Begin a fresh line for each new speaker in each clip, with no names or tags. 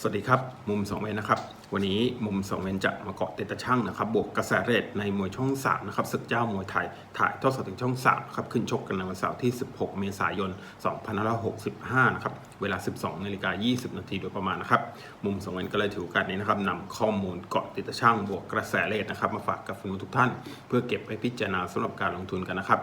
สวัสดีครับ มุม2เวนนะครับ วันนี้มุม2เวนจะมาเกาะเตตะช่างนะครับ บวกกระแสเรทในมวยช่อง3นะครับศึกเจ้ามวยไทย ถ่ายทอดสดถึงช่อง3ครับขึ้นชกกันในวันเสาร์ที่ 16 เมษายน 2565 นะครับ เวลา 12นาฬิกา20 นาทีโดยประมาณนะครับ มุม2เวนก็เลยถือโอกาสนี้นะครับนำข้อมูลเกาะเตตะช่างบวกกระแสเรทนะครับมาฝากกับแฟนมวยทุกท่าน เพื่อเก็บไปพิจารณาสำหรับการลงทุนกันนะครับ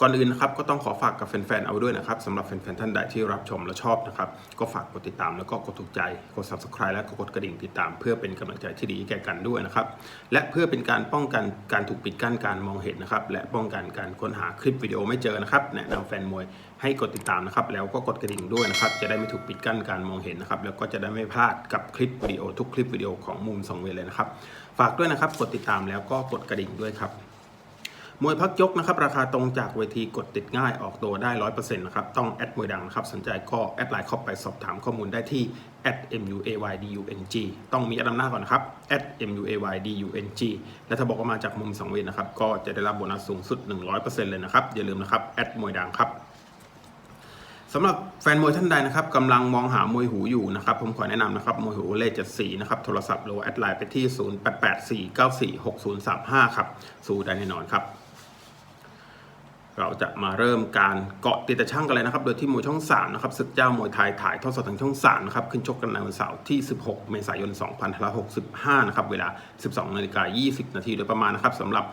ก่อนอื่นนะครับก็ต้องขอฝากกับแฟนๆเอาไว้ด้วยนะครับสำหรับแฟนๆท่านใดที่รับชมและชอบนะครับก็ฝากกดติดตามแล้วก็กดถูกใจกด subscribe และก็กดกระดิ่งติดตาม เพื่อเป็นกำลังใจที่ดีแก่กันด้วยนะครับและเพื่อเป็นการป้องกันการถูกปิดกั้นการมองเห็นนะครับและป้องกันการค้นหาคลิปวิดีโอไม่เจอนะครับแนะนำแฟนมวยให้กดติดตามนะครับแล้วก็กดกระดิ่งด้วยนะครับจะได้ไม่ถูกปิดกั้นการมองเห็นนะครับแล้วก็จะได้ไม่พลาดกับคลิปวิดีโอทุกคลิปวิดีโอของมุมสองเวเลยนะครับฝากด้วยนะครับกดติดตามแล้วก็กดกระดิ่งด้วยครับ มวยพักยกนะครับราคาตรงจากเวทีกดติดง่ายออกตัวได้100%นต์นะครับต้องแอดมวยดังนะครับสนใจก็แอดไลน์เข้าไปสอบถามข้อมูลได้ที่ @muaydung ต้องมีอดนำหน้าก่อนนะครับ @muaydung และถ้าบอกว่ามาจากมุมสังเวียนนะครับก็จะได้รับโบนัสสูงสุด 100%เลยนะครับอย่าลืมนะครับแอดมวยดังครับสำหรับแฟนมวยท่านใดนะครับกำลังมองหามวยหูอยู่นะครับผมขอแนะนำนะครับมวยหูเลขเจ็ดสีนะครับโทรศัพท์หรือแอดไลน์ไปที่ 0884946035 ครับสู้ได้แน่นอนครับ เราจะมาเริ่มการเกาะติดตะช่างกันเลยนะครับ โดยที่มวยช่อง 3 นะครับศึกเจ้ามวยไทยถ่ายทอดสดทางช่อง 3 นะครับ ขึ้นชกกันในวันเสาร์ที่ 16 เมษายน 2565 นะครับ เวลา 12นาฬิกา20 นาทีโดยประมาณนะครับสำหรับ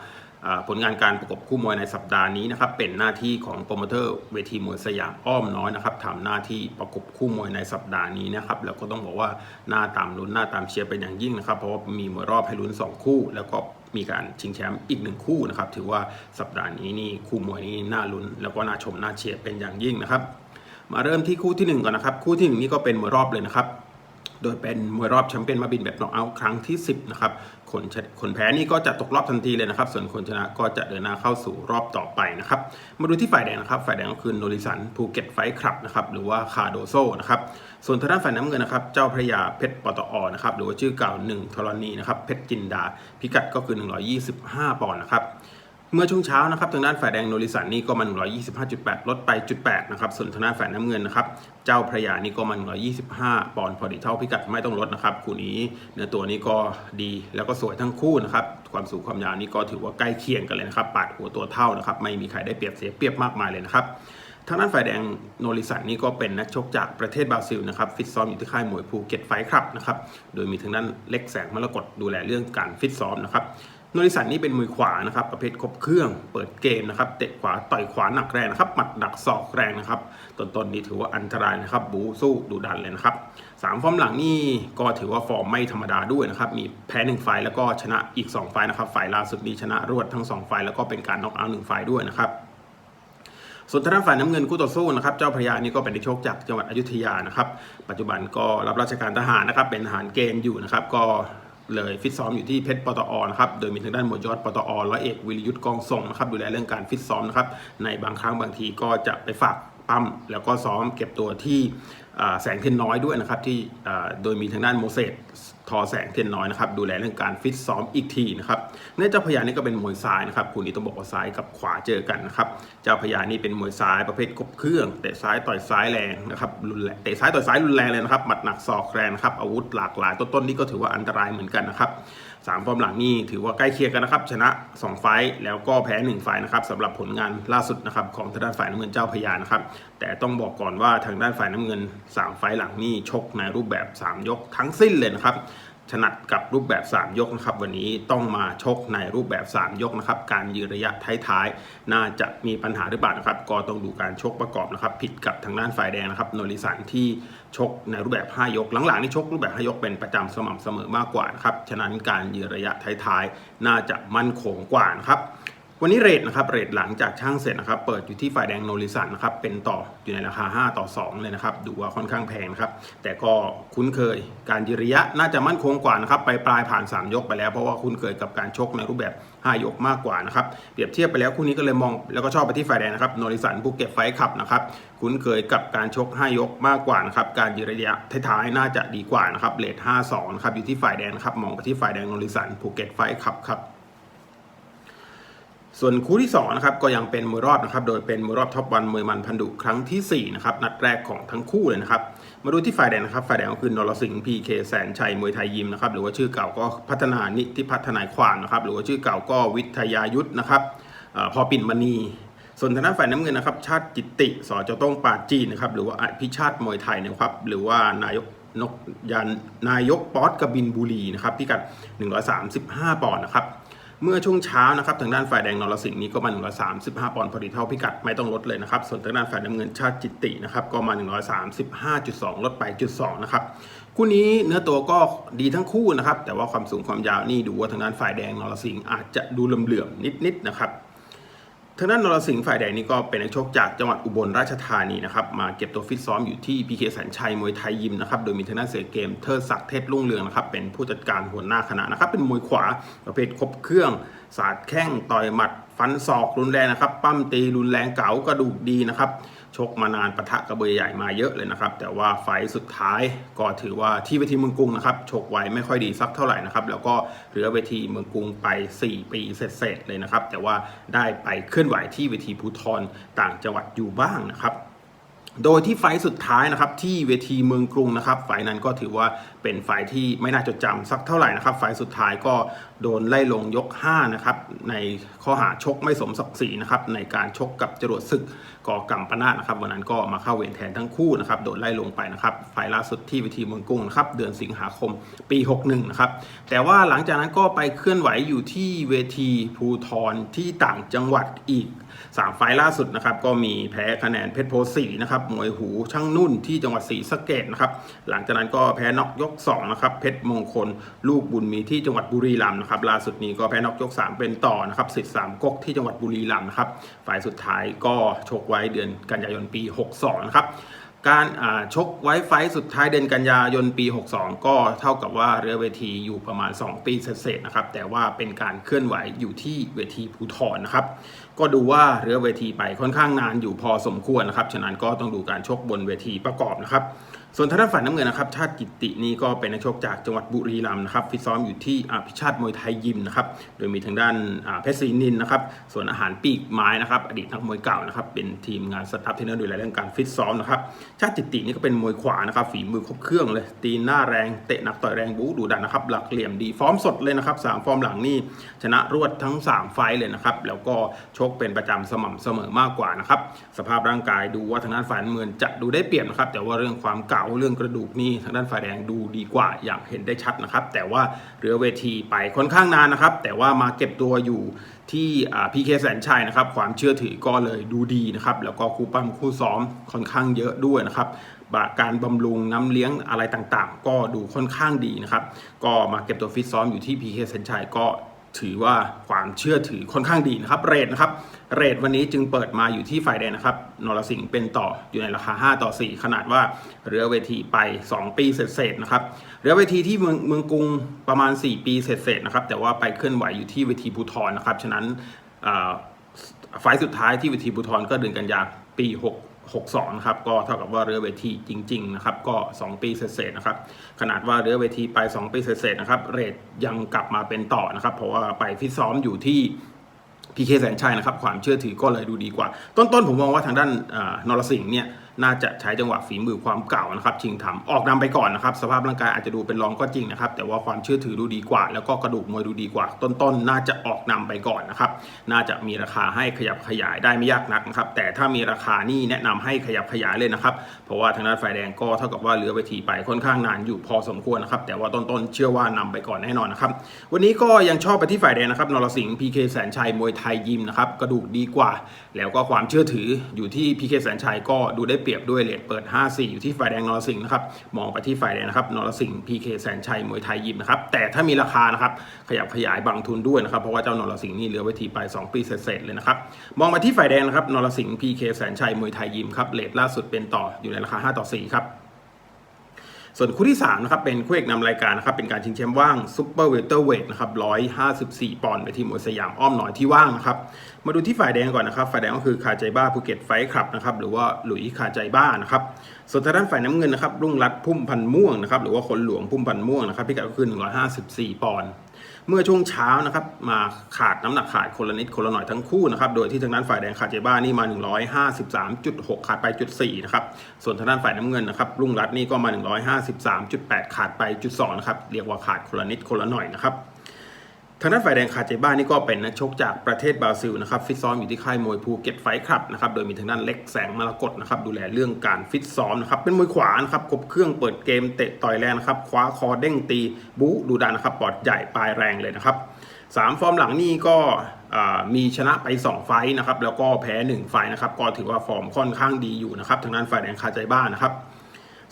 ผลงานการประกบคู่มวยในสัปดาห์นี้นะครับ เป็นหน้าที่ของโปรโมเตอร์เวทีมวยสยามอ้อมน้อยนะครับทำหน้าที่ประกบคู่มวยในสัปดาห์นี้นะครับ แล้วก็ต้องบอกว่าหน้าตามลุ้นหน้าตามเชียร์เป็นอย่างยิ่งนะครับ เพราะว่ามีมวยรอบให้ลุ้น 2 คู่ แล้วก็ มีการชิงแชมป์อีกหนึ่งคู่นะครับ ถือว่าสัปดาห์นี้นี่คู่มวยนี้น่าลุ้น แล้วก็น่าชมน่าเชียร์เป็นอย่างยิ่งนะครับ มาเริ่มที่คู่ที่หนึ่งก่อนนะครับ คู่ที่หนึ่งนี่ก็เป็นมวยรอบเลยนะครับ โดยเป็นมวยรอบแชมเปี้ยนมาบินแบบน็อกเอาท์ครั้งที่ 10 นะครับคนคนแพ้นี่ก็จะตกรอบทันทีเลยนะครับ ส่วนคนชนะก็จะเดินหน้าเข้าสู่รอบต่อไปนะครับ มาดูที่ฝ่ายแดงนะครับ ฝ่ายแดงก็คือโนริสันภูเก็ตไฟคลับนะครับ หรือว่าคาโดโซนะครับ ส่วนทางด้านฝ่ายน้ำเงินนะครับ เจ้าพระยาเพชรปตอนะครับ หรือว่าชื่อเก่าหนึ่งธรณีนะครับ เพชรจินดา พิกัดก็คือ 125 ปอนด์นะครับ เมื่อช่วงเช้านะครับทางด้านฝ่ายแดงโนริสันนี่ก็มัน125.8 ลดไปจุด8นะครับส่วนทางด้านฝ่ายน้ำเงินนะครับเจ้าพระยานี่ก็มัน125 ปอนด์พอดีเท่าพิกัดไม่ต้องลดนะครับคู่นี้เนื้อตัวนี้ก็ดีแล้วก็สวยทั้งคู่นะครับความสูงความยาวนี่ก็ถือว่าใกล้เคียงกันเลยนะครับปาดหัวตัวเท่านะครับไม่มีใครได้เปรียบเสียเปรียบมากมายเลยนะครับทางด้านฝ่ายแดงโนริสันนี่ก็เป็นนักชกจากประเทศบราซิลนะครับฟิตซ้อมอยู่ที่ค่ายมวยภูเก็ตไฟครับนะครับโดยมีทางด้านเล็กแสงมรกตดูแลเรื่องการฟิตซ้อมนะครับ นริสันนี่เป็นมือขวานะครับประเภทครบเครื่องเปิดเกมนะครับเตะขวาต่อยขวาหนักแรงนะครับหมัดดักศอกแรงนะครับต้นๆนี้ถือว่าอันตรายนะครับบูสู้ดุดันเลยนะครับสามฟอร์มหลังนี่ก็ถือว่าฟอร์มไม่ธรรมดาด้วยนะครับมีแพ้หนึ่งไฟแล้วก็ชนะอีก 2 ไฟนะครับไฟล์ล่าสุดนี้ชนะรวดทั้ง 2 ไฟแล้วก็เป็นการน็อกเอาท์หนึ่งไฟด้วยนะครับส่วนทางด้านฝ่ายน้ำเงินคู่ต่อสู้นะครับเจ้าพระยานี่ก็เป็นนักชกจากจังหวัดอยุธยานะครับ ปัจจุบันก็รับราชการทหารนะครับเป็นทหารเกณฑ์อยู่นะครับก็ เลยฟิตซ้อมอยู่ที่เพชรปตอนะครับ โดยมีทางด้านหมวดยอดปตอร้อยเอกวิรยุทธ์กองทรงนะครับดูแลเรื่องการฟิตซ้อมนะครับในบางครั้งบางทีก็จะไปฝาก ปั้มแล้วก็ซ้อมเก็บตัวที่แสงเทียนน้อยด้วยนะครับที่โดยมีทางด้านโมเสสทอแสงเทียนน้อยนะครับดูแลเรื่องการฟิตซ้อมอีกทีนะครับเนื่องเจ้าพญานี่ก็เป็นมวยซ้ายนะครับคู่นี้ต้องบอกว่าซ้ายกับขวาเจอกันนะครับเจ้าพญานี่เป็นมวยซ้ายประเภทกบเครื่องเตะซ้ายต่อยซ้ายแรงนะครับรุนแรงเตะซ้ายต่อยซ้ายรุนแรงเลยนะครับหมัดหนักศอกแรงนะครับอาวุธหลากหลายต้นๆนี่ก็ถือว่าอันตรายเหมือนกันนะครับ สามฟอร์มหลังนี่ถือว่าใกล้เคียงกันนะครับ ชนะ 2 ไฟต์แล้วก็แพ้ 1 ไฟต์นะครับสำหรับผลงานล่าสุดนะครับของทางด้านฝ่ายน้ำเงินเจ้าพญานะครับ แต่ต้องบอกก่อนว่าทางด้านฝ่ายน้ำเงิน 3 ไฟต์หลังนี่ชกในรูปแบบ 3 ยกทั้งสิ้นเลยนะครับ ถนัดกับรูปแบบ 3 ยกนะครับ วันนี้ต้องมาชกในรูปแบบ 3 ยกนะครับ การยืนระยะท้ายๆ น่าจะมีปัญหาหรือเปล่านะครับ ก็ต้องดูการชกประกอบนะครับ ผิดกับทางด้านฝ่ายแดงนะครับ โนริสันที่ชกในรูปแบบ 5 ยก หลังๆนี่ชกรูปแบบ 5 ยกเป็นประจำสม่ำเสมอมากกว่านะครับ ฉะนั้นการยืนระยะท้ายๆ น่าจะมั่นคงกว่านะครับ วันนี้เรทนะครับเรทหลังจากช่างเสร็จนะครับ เปิดอยู่ที่ฝ่ายแดงโนริสันนะครับเป็นต่ออยู่ในราคา 5 ต่อ 2 เลยนะครับ ดูว่าค่อนข้างแพงนะครับ แต่ก็คุ้นเคยการยืระยะน่าจะมั่นคงกว่านะครับ ไปปลายผ่าน 3 ยกไปแล้ว เพราะว่าคุ้นเคยกับการชกในรูปแบบ 5 ยกมากกว่านะครับ เปรียบเทียบไปแล้วคู่นี้ก็เลยมองแล้วก็ชอบไปที่ฝ่ายแดงนะครับโนริสันภูเก็ตไฟขับนะครับคุ้นเคยกับการชก 5 ยกมากกว่านะครับการยืระยะท้ายๆน่าจะดีกว่านะครับเรท5-2นะครับอยู่ที่ฝ่ายแดงครับมองไปที่ฝ่ายแดงโนริสันภูเก็ตไฟขับครับ ส่วนคู่ที่สองนะครับก็ยังเป็นมวยรอบนะครับ โดยเป็นมวยรอบท็อปวันมวยมันพันดุครั้งทีสี่4นะครับนัดแรกของทั้งคู่เลยนะครับ มาดูที่ฝ่ายแดงนะครับฝ่ายแดงก็คือนรสิงห์พีเคแสนชัยมวยไทยยิมนะครับหรือว่าชื่อเก่าก็พัฒนานิติพัฒนายความนะครับหรือว่าชื่อเก่าก็วิทยายุทธนะครับอพอปิ่นมณี ส่วนทางด้านฝ่ายน้ำเงินนะครับ ชาติจิตติสอจต้องปาจีนะครับหรือว่าอภิชาติมวยไทยนะครับหรือว่านายกนกยันนายกป๊อตกบินบุรีนะครับพิกัด 135 ปอนด์นะครับ เมื่อช่วงเช้านะครับทางด้านฝ่ายแดงนรสิงห์นี้ก็มา 135 ปอนด์พอดีเท่าพิกัดไม่ต้องลดเลยนะครับ ส่วนทางด้านฝ่ายน้ำเงินชาติจิตตินะครับก็มา 135.2 ลดไปจุด2นะครับคู่นี้เนื้อตัวก็ดีทั้งคู่นะครับแต่ว่าความสูงความยาวนี่ดูว่าทางด้านฝ่ายแดงนรสิงห์อาจจะดูเหลื่อมๆนิดๆนะครับ ทางด้านนรสิงห์ฝ่ายแดงนี่ก็เป็นนักชกจากจังหวัดอุบลราชธานีนะครับมาเก็บตัวฟิตซ้อมอยู่ที่พีเคสันชัยมวยไทยยิมนะครับโดยมีทางด้านเสือเกมเทิดศักดิ์เทพรุ่งเรืองนะครับเป็นผู้จัดการหัวหน้าคณะนะครับเป็นมวยขวาประเภทครบเครื่อง สาดแข้งต่อยหมัด ฟันศอกรุนแรงนะครับปั้มตีรุนแรงเก๋ากระดูกดีนะครับ ชกมานานปะทะกระเบยใหญ่มาเยอะเลยนะครับ แต่ว่าไฟสุดท้ายก็ถือว่าที่เวทีเมืองกรุงนะครับชกไว้ไม่ค่อยดีสักเท่าไหร่นะครับ แล้วก็เหลือเวทีเมืองกรุงไป 4 ปีเสร็จๆเลยนะครับ แต่ว่าได้ไปเคลื่อนไหวที่เวทีภูทรต่างจังหวัดอยู่บ้างนะครับโดยที่ไฟสุดท้ายนะครับที่เวทีเมืองกรุงนะครับ ไฟนั้นก็ถือว่าเป็นไฟที่ไม่น่าจดจำสักเท่าไหร่นะครับ ไฟสุดท้ายก็โดนไล่ลงยก5นะครับในข้อหาชกไม่สมศักดิ์ศรีนะครับในการชกกับจรวดศึก ก่อกรรมปนาตนะครับวันนั้นก็มาเข้าเวรแทนทั้งคู่นะครับโดนไล่ลงไปนะครับไฟล์ล่าสุดที่เวทีเมืองกรุงนะครับเดือนสิงหาคมปี 61นะครับแต่ว่าหลังจากนั้นก็ไปเคลื่อนไหวอยู่ที่เวทีภูทรที่ต่างจังหวัดอีกสามไฟล์ล่าสุดนะครับก็มีแพ้คะแนนเพชรโพธิ์ศรีนะครับมวยหูช่างนุ่นที่จังหวัดศรีสะเกดนะครับหลังจากนั้นก็แพ้นอกยก2นะครับเพชรมงคลลูกบุญมีที่จังหวัดบุรีรัมย์นะครับล่าสุดนี้ก็แพ้นอกยก 3 เป็นต่อนะครับสิทธิ์สามก๊กที่จังหวัดบุรีรัมย์นะครับฝ่ายสุดท้ายก็ชกไว้เดือนกันยายนปี 62 นะครับ การชกไว้ไฟสุดท้ายเดือนกันยายนปี 62 ก็เท่ากับว่าเรือเวทีอยู่ประมาณ2ปีเศษนะครับ แต่ว่าเป็นการเคลื่อนไหวอยู่ที่เวทีภูทรนะครับ ก็ดูว่าเรือเวทีไปค่อนข้างนานอยู่พอสมควรนะครับ ฉะนั้นก็ต้องดูการชกบนเวทีประกอบนะครับ ส่วนทางด้านฝ่ายน้ำเงินนะครับ ชาติกิตินี่ก็เป็นนักชกจากจังหวัดบุรีรัมย์นะครับฟิตซ้อมอยู่ที่อภิชาติมวยไทยยิมนะครับ โดยมีทางด้านเพชรศรีนินนะครับ ส่วนอาหารปีกไม้นะครับ อดีตนักมวยเก่านะครับ เป็นทีมงานสตาฟเทนเนอร์ดูแลเรื่องการฟิตซ้อมนะครับ ชาติกิตินี่ก็เป็นมวยขวานะครับ ฝีมือครบเครื่องเลย ตีหน้าแรง เตะหนักต่อยแรงบู๊ดูดันนะครับ หลักเหลี่ยมดี ฟอร์มสดเลยนะครับสามฟอร์มหลังนี่ชนะรวดทั้ง 3 ไฟเลยนะครับ แล้วก็ชกเป็นประจำสม่ำเสมอมากกว่านะครับ สภาพร่างกายดูว่าทางด้านฝ่ายน้ำเงินจะดูได้เปรียบนะครับ แต่ว่าเรื่องความเก่าเรื่องกระดูกนี่ทางด้านฝ่ายแดงดูดีกว่าอย่างเห็นได้ชัดนะครับ แต่ว่าเรือเวทีไปค่อนข้างนานนะครับ แต่ว่ามาเก็บตัวอยู่ที่พีเคแสนชัยนะครับ ความเชื่อถือก็เลยดูดีนะครับ แล้วก็คู่ปั้มคู่ซ้อมค่อนข้างเยอะด้วยนะครับการบำรุงน้ำเลี้ยงอะไรต่างๆ ก็ดูค่อนข้างดีนะครับ ก็มาเก็บตัวฟิตซ้อมอยู่ที่พีเคเซนชัยก็ ถือว่าความเชื่อถือค่อนข้างดีนะครับ เรทนะครับ เรทวันนี้จึงเปิดมาอยู่ที่ฝ่ายแดงนะครับ นรสิงห์เป็นต่ออยู่ในราคา 5 ต่อ 4 ขนาดว่าเรือเวทีไป 2 ปีเศษๆนะครับ เรือเวทีที่เมืองเมืองกรุงประมาณ 4 ปีเศษๆนะครับ แต่ว่าไปเคลื่อนไหวอยู่ที่เวทีภูทรนะครับ ฉะนั้นไฟสุดท้ายที่เวทีบุทรก็เดือนกันยาปี 6 62นะครับก็เท่ากับว่าเรือเวทีจริงๆนะครับก็ 2 ปีเศษๆนะครับขนาดว่าเรือเวทีไป 2 ปีเศษๆนะครับเรทยังกลับมาเป็นต่อนะครับเพราะว่าไปฟิตซ้อมอยู่ที่พีเคแสนชัยนะครับความเชื่อถือก็เลยดูดีกว่า ต้นๆผมมองว่าทางด้านอ่านรสิงห์เนี่ย น่าจะใช้จังหวะฝีมือความเก่านะครับชิงทำออกนำไปก่อนนะครับ สภาพร่างกายอาจจะดูเป็นรองก็จริงนะครับ แต่ว่าความเชื่อถือดูดีกว่า แล้วก็กระดูกมวยดูดีกว่า ต้นๆน่าจะออกนำไปก่อนนะครับ น่าจะมีราคาให้ขยับขยายได้ไม่ยากนักนะครับ แต่ถ้ามีราคานี่แนะนำให้ขยับขยายเลยนะครับ เพราะว่าทางด้านฝ่ายแดงก็เท่ากับว่าเหลือเวทีไปค่อนข้างนานอยู่พอสมควรนะครับ แต่ว่าต้นๆเชื่อว่านำไปก่อนแน่นอนนะครับ วันนี้ก็ยังชอบไปที่ฝ่ายแดงนะครับนรสิงห์พีเคแสนชัยมวยไทยยิมนะครับกระดูกดีกว่า แล้วก็ความเชื่อถืออยู่ที่พีเคแสนชัยก็ดูได้เปรียบด้วยเลทเปิด 5-4 อยู่ที่ฝ่ายแดงนรสิงห์นะครับมองไปที่ฝ่ายแดงนะครับนรสิงห์พีเคแสนชัยมวยไทยยิมนะครับแต่ถ้ามีราคานะครับขยับขยายบางทุนด้วยนะครับเพราะว่าเจ้านรสิงห์นี่เหลือเวทีไป 2 ปีเศษๆเลยนะครับมองไปที่ฝ่ายแดงนะครับนรสิงห์พีเคแสนชัยมวยไทยยิมครับเลทล่าสุดเป็นต่ออยู่ในราคา 5 ต่อ 4 ครับ ส่วนคู่ที่3นะครับเป็นคู่เอกนำรายการนะครับเป็นการชิงแชมป์ว่างซุปเปอร์เวเตอร์เวทนะครับ154 ปอนด์ไปที่มวยสยามอ้อมหน่อยที่ว่างนะครับมาดูที่ฝ่ายแดงก่อนนะครับฝ่ายแดงก็คือคาใจบ้าภูเก็ตไฟคลับนะครับหรือว่าหลุยคาใจบ้านะครับส่วนทางด้านฝ่ายน้ำเงินนะครับรุ่งรัตพุ่มพันม่วงนะครับหรือว่าคนหลวงพุ่มพันม่วงนะครับพิกัดก็คือ154 ปอนด์ เมื่อช่วงเช้านะครับมาขาดน้ำหนักขาดคนละนิดคนละหน่อยทั้งคู่นะครับโดยที่ทางด้านฝ่ายแดงขาดเจบ้านี่มา 153.6 ขาดไปจุด4นะครับส่วนทางด้านฝ่ายน้ำเงินนะครับรุ่งรัตน์นี่ก็มา 153.8 ขาดไปจุด2นะครับเรียกว่าขาดคนละนิดคนละหน่อยนะครับ ทางด้านฝ่ายแดงคาเจบ้านี่ก็เป็นนักชกจากประเทศบราซิลนะครับฟิตซ้อมอยู่ที่ค่ายมวยภูเก็ตไฟคลับนะครับโดยมีทางด้านเล็กแสงมรกตนะครับดูแลเรื่องการฟิตซ้อมนะครับเป็นมวยขวานะครับครบเครื่องเปิดเกมเตะต่อยแรงนะครับคว้าคอเด้งตีบู๊ดูดันนะครับปอดใหญ่ปลายแรงเลยนะครับสามฟอร์มหลังนี่ก็มีชนะไป 2 ไฟนะครับแล้วก็แพ้ 1 ไฟนะครับก็ถือว่าฟอร์มค่อนข้างดีอยู่นะครับทางด้านฝ่ายแดงคาเจบ้านนะครับ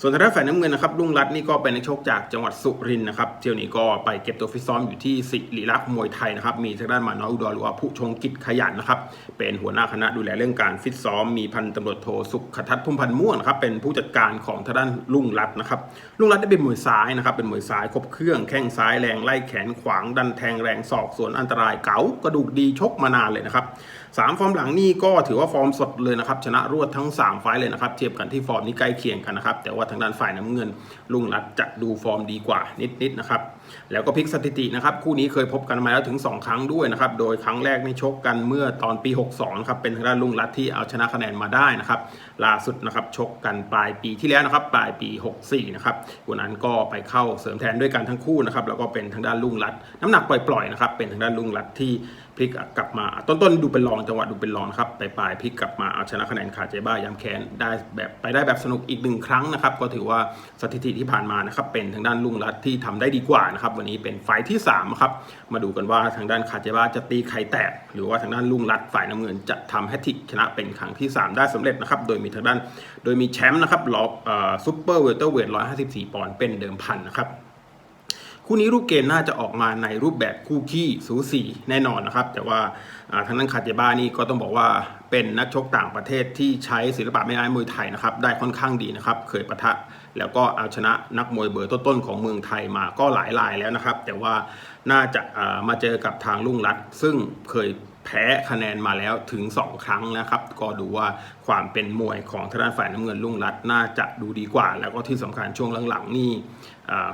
ส่วนทางด้านฝ่ายน้ำเงินนะครับลุงรัตน์นี่ก็เป็นนักชกจากจังหวัดสุรินทร์นะครับเที่ยวนี้ก็ไปเก็บตัวฟิตซ้อมอยู่ที่สิริรักษ์มวยไทยนะครับมีทางด้านมาน้อยอุดรหรือว่าผู้ชงกิจขยันนะครับเป็นหัวหน้าคณะดูแลเรื่องการฟิตซ้อมมีพันตำรวจโทสุขทัศน์พุ่มพันธ์ม่วงนะครับเป็นผู้จัดการของทางด้านลุงรัตน์นะครับลุงรัตน์ได้เป็นมวยซ้ายนะครับเป็นมวยซ้ายครบเครื่องแข้งซ้ายแรงไล่แขนขวางดันแทงแรงศอกส่วนอันตรายเก๋ากระดูกดีชกมานานเลยนะครับ สามฟอร์มหลังนี่ก็ถือว่าฟอร์มสดเลยนะครับชนะรวดทั้ง 3 ไฟล์เลยนะครับเทียบกันที่ฟอร์มนี้ใกล้เคียงกันนะครับแต่ว่าทางด้านฝ่ายน้ำเงินลุงรัตจะดูฟอร์มดีกว่านิดๆนะครับ แล้วก็พลิกสถิตินะครับคู่นี้เคยพบกันมาแล้วถึง 2 ครั้งด้วยนะครับโดยครั้งแรกในชกกันเมื่อตอนปี 62นะครับเป็นทางด้านลุงรัตที่เอาชนะคะแนนมาได้นะครับล่าสุดนะครับชกกันปลายปีที่แล้วนะครับปลายปี 64นะครับวันนั้นก็ไปเข้าเสริมแทนด้วยกันทั้งคู่นะครับแล้วก็เป็นทางด้านลุงรัตน์น้ำหนักปล่อยๆนะครับเป็นทางด้านลุงรัตที่พลิกกลับมาต้นๆดูเป็นรองจังหวะดูเป็นรองครับไปปลายพลิกกลับมาเอาชนะคะแนนขาเจบ้ายำแค้นได้แบบไปได้แบบสนุกอีกหนึ่งครั้งนะครับก็ถือว่าสถิติที่ผ่านมานะครับเป็นทางด้านลุงรัตที่ทำได้ดีกว่านะครับครับวันนี้เป็นไฟที่3ครับมาดูกันว่าทางด้านขาเจบาจะตีไข่แตก หรือว่าทางด้านลุงรัตน์ฝ่ายน้ำเงินจะทำแฮตทริกชนะเป็นครั้งที่ 3 ได้สำเร็จนะครับโดยมีทางด้านโดยมีแชมป์นะครับรอบซุปเปอร์เวลเตอร์เวท154 ปอนด์เป็นเดิมพันนะครับคู่นี้รูปเกมน่าจะออกมาในรูปแบบคู่ขี้สูสีแน่นอนนะครับ แต่ว่าทางด้านคาเจบ้านี่ก็ต้องบอกว่าเป็นนักชกต่างประเทศที่ใช้ศิลปะไม่ไม้มวยไทยนะครับ ได้ค่อนข้างดีนะครับ เคยปะทะ แล้วก็เอาชนะนักมวยเบอร์ต้นๆของเมืองไทยมาก็หลายรายแล้วนะครับ แต่ว่าน่าจะามาเจอกับทางลุงรัตซึ่งเคยแพ้คะแนนมาแล้วถึง 2 ครั้งนะครับ ก็ดูว่าความเป็นมวยของทางด้านฝ่ายน้ำเงินลุงรัตน่าจะดูดีกว่า แล้วก็ที่สำคัญช่วงหลังๆนี่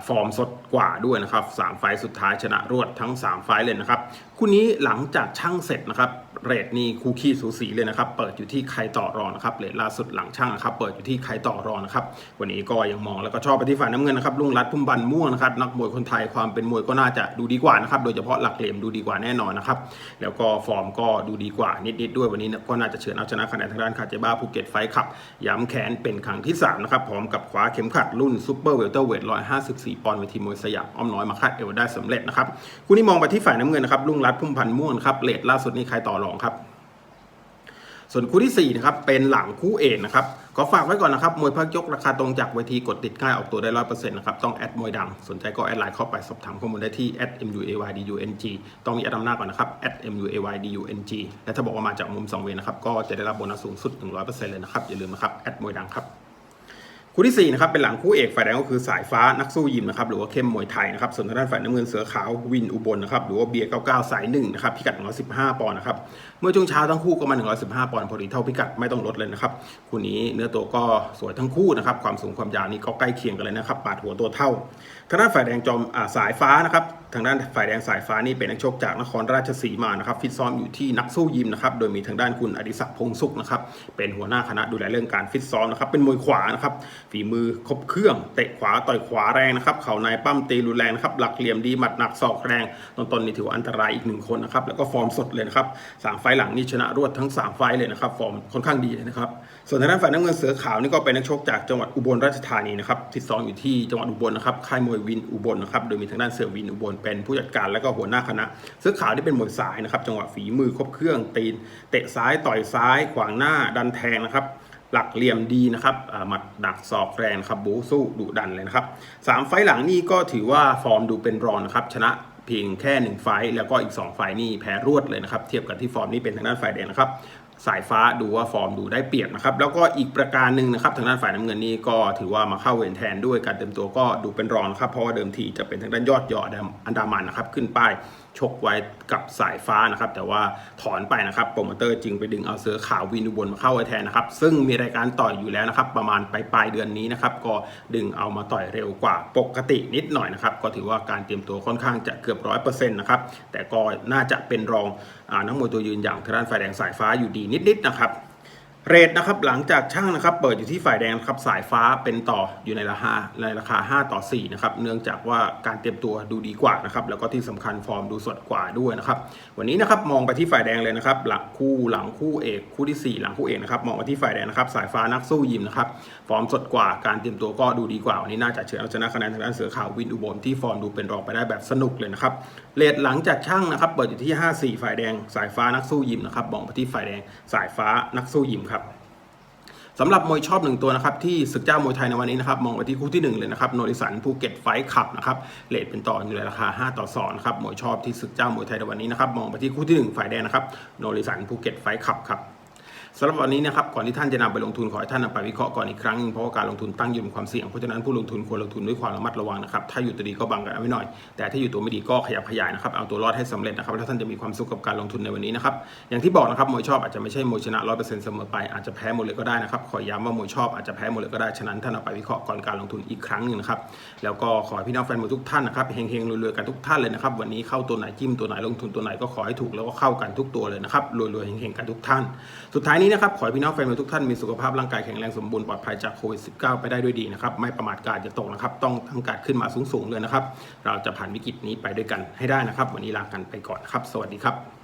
ฟอร์มสดกว่าด้วยนะครับ3ไฟล์สุดท้ายชนะรวดทั้ง 3 ไฟล์เลยนะครับ คู่นี้หลังจากช่างเสร็จนะครับเรทนี่คู่ขี้สูสีเลยนะครับ เปิดอยู่ที่ใครต่อรอนะครับเรทล่าสุดหลังช่างนะครับ เปิดอยู่ที่ใครต่อรอนะครับ วันนี้ก็ยังมองแล้วก็ชอบไปที่ฝ่ายน้ำเงินนะครับลุงรัตน์พุ่มบันม่วงนะครับนักมวยคนไทยความเป็นมวยก็น่าจะดูดีกว่านะครับ โดยเฉพาะหลักเหลี่ยมดูดีกว่าแน่นอนนะครับ แล้วก็ฟอร์มก็ดูดีกว่านิดๆด้วยวันนี้ก็น่าจะเฉือนเอาชนะคะแนนทางด้านคาเจบ้าภูเก็ตไฟขับ ย้ำแค้นเป็นครั้งที่สามนะครับพร้อมกับคว้าเข็มขัดรุ่นซูเปอร์เวลเตอร์เวท154ปอนด์เวทีมวยสยามอ้อมน้อยมาคาดเอวได้สำเร็จนะครับคู่นี้มองไปที่ฝ่ายน้ำเงินนะครับลุงรัตพุ่มพันธ์ม่วงนครับเลทล่าสุดนี้ใครต่อรองครับ ส่วนคู่ที่4นะครับเป็นหลังคู่เอกนะครับขอฝากไว้ก่อนนะครับมวยพักยกราคาตรงจากเวทีกดติดง่ายออกตัวได้ร้อยเปอร์เซ็นต์นะครับต้องแอดมวยดัง สนใจก็แอดไลน์เข้าไปสอบถามข้อมูลได้ที่ @muaydung ต้องมีแอดนำหน้าก่อนนะครับ @muaydung และถ้าบอกว่ามาจากมุมสองเวนะครับก็จะได้รับโบนัสสูงสุด100%เลยนะครับอย่าลืมนะครับแอดมวยดังครับ คู่ที่4นะครับเป็นหลังคู่เอกฝ่ายแดงก็คือสายฟ้านักสู้ยิมนะครับหรือว่าเข้มมวยไทยนะครับส่วนทางด้านฝ่ายน้ำเงินเสือขาววินอุบลนะครับหรือว่าเบียร์99สายหนึ่งนะครับพิกัด 115 ปอนด์นะครับเมื่อช่วงเช้าทั้งคู่ก็มา 115 ปอนด์พอดีเท่าพิกัดไม่ต้องลดเลยนะครับคู่นี้เนื้อตัวก็สวยทั้งคู่นะครับความสูงความยาวนี่ก็ใกล้เคียงกันเลยนะครับปาดหัวตัวเท่าทางด้านฝ่ายแดงจอมอสายฟ้านะครับทางด้านฝ่ายแดงสายฟ้านี่เป็นนักชกจากนครราชสีมานะครับฟิตซ้อมอยู่ที่นักสู้ยิมนะครับโดยมีทางด้านคุณอดิศักดิ์พงศ์สุขนะครับเป็นหัวหน้าคณะดูแลเรื่องการฟิตซ้อมนะครับเป็นมวยขวานะครับฝีมือครบเครื่องเตะขวาต่อยขวาแรงนะครับเข่าในปั้มตีรุนแรงนะครับหลักเหลี่ยมดีหมัดหนักศอกแรงต้นๆนี่ถือว่าอันตรายอีกหนึ่งคนนะครับแล้วก็ฟอร์มสดเลยนะครับสามไฟหลังนี่ชนะรวดทั้งสามไฟเลยนะครับฟอร์มค่อนข้างดีเลยนะครับส่วนทางด้านฝ่ายน้ำเงินเสือขาวนี่ก็เป็นนักชกจากจังหวัดอุบลราชธานีนะครับฟิตซ้อมอยู่ที่จังหวัดอุบลนะครับค่ายมวยวินอุบลนะครับโดยมีทางด้านเสือวินอุบลเป็นผู้จัดการและก็หัวหน้าคณะ เสือขาวที่เป็นหมวยสายนะครับ จังหวะฝีมือครบเครื่องตีนเตะซ้ายต่อยซ้ายขวางหน้าดันแทงนะครับหลักเหลี่ยมดีนะครับหมัดดักศอกแรงครับบูสู้ดุดันเลยนะครับสามไฟล์หลังนี่ก็ถือว่าฟอร์มดูเป็นรองนะครับชนะเพียงแค่หนึ่งไฟล์แล้วก็อีก 2 ไฟล์นี่แพ้รวดเลยนะครับ เทียบกับที่ฟอร์มนี่เป็นทางด้านฝ่ายแดงนะครับ สายฟ้าดูว่าฟอร์มดูได้เปรียบนะครับ แล้วก็อีกประการหนึ่งนะครับทางด้านฝ่ายน้ำเงินนี้ก็ถือว่ามาเข้าเวรแทนด้วยการเต็มตัวก็ดูเป็นรองนครับเพราะว่าเดิมทีจะเป็นทางด้านยอดยออันดามันนะครับขึ้นป้ายชกไว้กับสายฟ้านะครับแต่ว่าถอนไปนะครับโปรโมเตอร์จึงไปดึงเอาเสือขาววินอุบลมาเข้าไว้แทนนะครับซึ่งมีรายการต่อยอยู่แล้วนะครับประมาณปลายปลายเดือนนี้นะครับก็ดึงเอามาต่อยเร็วกว่าปกตินิดหน่อยนะครับก็ถือว่าการเตรียมตัวค่อนข้างจะเกือบร้อยเปอร์เซ็นต์นะครับแต่ก็น่าจะเป็นรองอนักมวยตัวยืนอย่างทางด้านฝ่ายแดงสายฟ้าอยู่ดีนิดๆนะครับ เรทนะครับหลังจากช่างนะครับเปิดอยู่ที่ฝ่ายแดงนะครับสายฟ้าเป็นต่ออยู่ในราคาในราคา 5 ต่อ4นะครับเนื่องจากว่าการเตรียมตัวดูดีกว่านะครับแล้วก็ที่สำคัญฟอร์มดูสดกว่าด้วยนะครับวันนี้นะครับมองไปที่ฝ่ายแดงเลยนะครับหลังคู่หลังคู่เอกคู่ที่ 4 หลังคู่เอกนะครับมองไปที่ฝ่ายแดงนะครับสายฟ้านักสู้ยิมนะครับฟอร์มสดกว่าการเตรียมตัวก็ดูดีกว่าวันนี้น่าจะเฉือนเอาชนะคะแนนทางด้านเสือขาววินอุบลที่ฟอร์มดูเป็นรองไปได้แบบสนุกเลยนะครับ เลทหลังจากช่างนะครับ เปิดอยู่ที่ 5-4 ฝ่ายแดง สายฟ้านักสู้ยิมนะครับมองไปที่ฝ่ายแดง สายฟ้านักสู้ยิมครับสำหรับมวยชอบหนึ่งตัวนะครับที่ศึกเจ้ามวยไทยในวันนี้นะครับมองไปที่คู่ที่หนึ่งเลยนะครับโนริสันภูเก็ตไฟขับนะครับเลทเป็นต่ออยู่ในราคา 5 ต่อ2นะครับมวยชอบที่ศึกเจ้ามวยไทยในวันนี้นะครับมองไปที่คู่ที่หนึ่งฝ่ายแดงนะครับโนริสันภูเก็ตไฟขับครับ สำหรับวันนี้นะครับก่อนที่ท่านจะนำไปลงทุนขอให้ท่านนำไปวิเคราะห์ก่อนอีกครั้งนึงเพราะว่าการลงทุนตั้งอยู่บนความเสี่ยงเพราะฉะนั้นผู้ลงทุนควรลงทุนด้วยความระมัดระวังนะครับถ้าอยู่ตัวดีก็บังกันไว้หน่อย แต่ถ้าอยู่ตัวไม่ดีก็ขยับขยายนะครับเอาตัวรอดให้สำเร็จนะครับแล้วท่านจะมีความสุขกับการลงทุนในวันนี้นะครับอย่างที่บอกนะครับมวยชอบอาจจะไม่ใช่มวยชนะร้อยเปอร์เซ็นต์เสมอไปอาจจะแพ้หมดเลยก็ได้นะครับขอย้ำว่ามวยชอบอาจจะแพ้หมดเลยก็ได้ฉะนั้นท่านเอาไปวิเคราะห์ก่อนการลงทุนอีกครั้งหนึ่งนะครับแล้วก็ขอให้พี่น้องแฟนมวยทุกท่านนะครับเฮงๆรวยๆกันทุกท่านเลยนะครับวันนี้เข้าตัวไหนจิ้มตัวไหนลงทุนตัวไหนก็ขอให้ถูกแล้วก็เข้ากันทุกตัวเลยนะครับรวยๆเฮงๆกันทุกท่าน สุดท้ายนี้นะครับขอให้พี่น้องแฟนบอลทุกท่านมีสุขภาพร่างกายแข็งแรงสมบูรณ์ปลอดภัยจากโควิด -19 ไปได้ด้วยดีนะครับไม่ประมาทการจะตกนะครับต้องทำการขึ้นมาสูงๆเลยนะครับเราจะผ่านวิกฤตนี้ไปด้วยกันให้ได้นะครับ วันนี้ลากันไปก่อนนครับ สวัสดีครับ